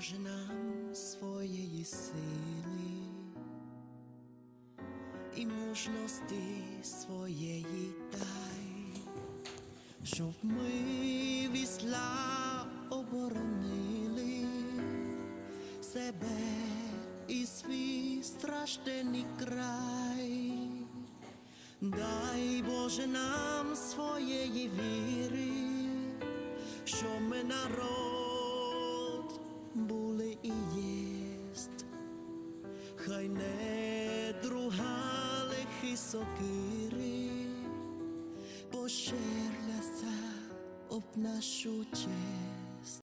Боже нам своєї сили і мужності своєї дай, щоб ми вісла оборонили себе і свій страшний край. Дай Боже нам своєї віри, що ми народ були і єсть, хай не друга лихі сокири, поширляться об нашу честь.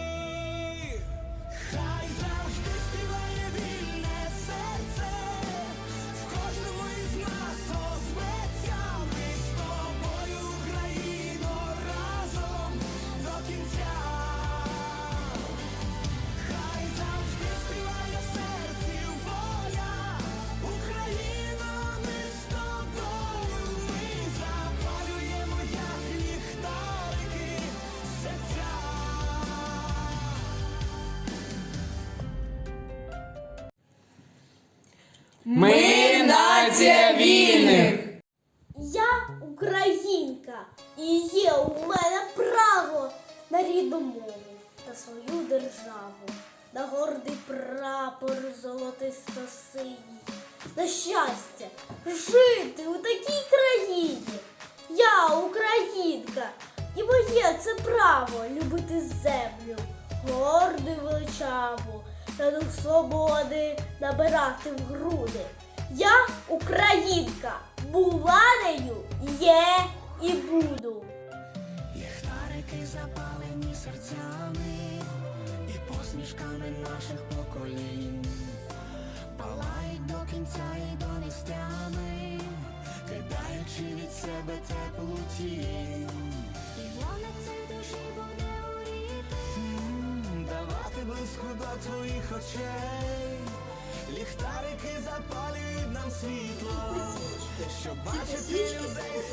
Ми нація вільних. Я українка, і є у мене право на рідну мову та свою державу, на гордий прапор золотисто синій, на щастя жити у такій країні. Я українка, і моє це право любити землю, горду й величаву, та дух свободи набирати в груди. Я українка, була нею, є і буду. Ліхтарики запалені серцями і посмішками наших поколінь, палають до кінця і до нестями, кидаючи від себе теплу тінь. і вона цей душі Близько до твоїх очей, ліхтарики запалюють нам світло, щоб бачити людей.